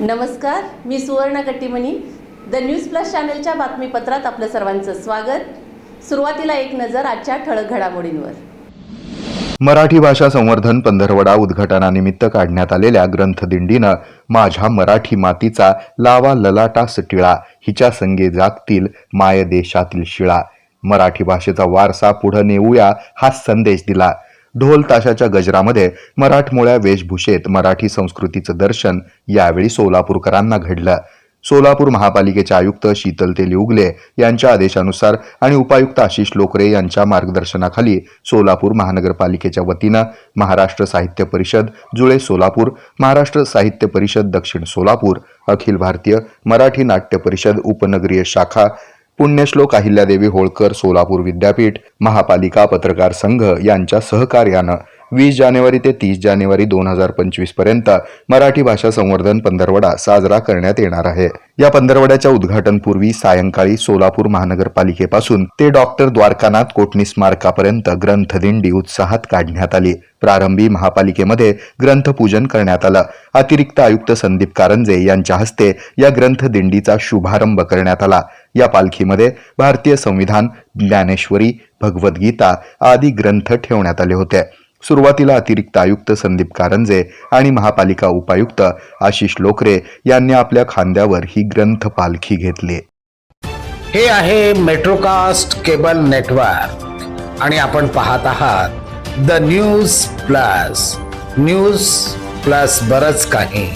नमस्कार मी Suvarna Kattimani. The news plus चॅनलच्या बातमीपत्रात आपलं सर्वांचं स्वागत. सुरुवातीला एक नजर आजच्या ठळक घडामोडींवर. मराठी भाषा संवर्धन पंधरवडा उद्घाटनानिमित्त काढण्यात आलेल्या ग्रंथदिंडीनं माझ्या मराठी मातीचा लावा ललाटा सटिळा हिच्या संगे जागतील माय देशातील शिळा. मराठी भाषेचा वारसा पुढं नेऊया हा संदेश दिला. ढोल ताशाच्या गजरामध्ये मराठमोळ्या वेशभूषेत मराठी संस्कृतीचं दर्शन यावेळी सोलापूरकरांना घडलं. सोलापूर महापालिकेचे आयुक्त शीतल तेली उगले यांच्या आदेशानुसार आणि उपायुक्त आशिष लोकरे यांच्या मार्गदर्शनाखाली सोलापूर महानगरपालिकेच्या वतीनं महाराष्ट्र साहित्य परिषद जुळे सोलापूर महाराष्ट्र साहित्य परिषद दक्षिण सोलापूर अखिल भारतीय मराठी नाट्य परिषद उपनगरीय शाखा पुण्यश्लोक अहिल्यादेवी होळकर सोलापूर विद्यापीठ महापालिका पत्रकार संघ यांच्या सहकार्यानं वीस जानेवारी ते तीस जानेवारी दोन हजार पंचवीसपर्यंत मराठी भाषा संवर्धन पंधरवडा साजरा करण्यात येणार आहे. या पंधरवड्याच्या उद्घाटनपूर्वी सायंकाळी सोलापूर महानगरपालिकेपासून ते डॉक्टर द्वारकानाथ कोटणी स्मारकापर्यंत ग्रंथदिंडी उत्साहात काढण्यात आली. प्रारंभी महापालिकेमध्ये ग्रंथपूजन करण्यात आलं. अतिरिक्त आयुक्त संदीप कारंजे यांच्या हस्ते या ग्रंथदिंडीचा शुभारंभ करण्यात आला. या पालखीमध्ये भारतीय संविधान ज्ञानेश्वरी भगवद्गीता आदी ग्रंथ ठेवण्यात आले होते. सुरुवातीला अतिरिक्त आयुक्त संदीप कारंजे आणि महापालिका उपायुक्त आशिष लोकरे यांनी आपल्या खांद्यावर ही ग्रंथ पालखी घेतली. हे आहे मेट्रोकास्ट केबल नेटवर्क. आणि आपण पाहत आहात the news plus. News plus बरच काही.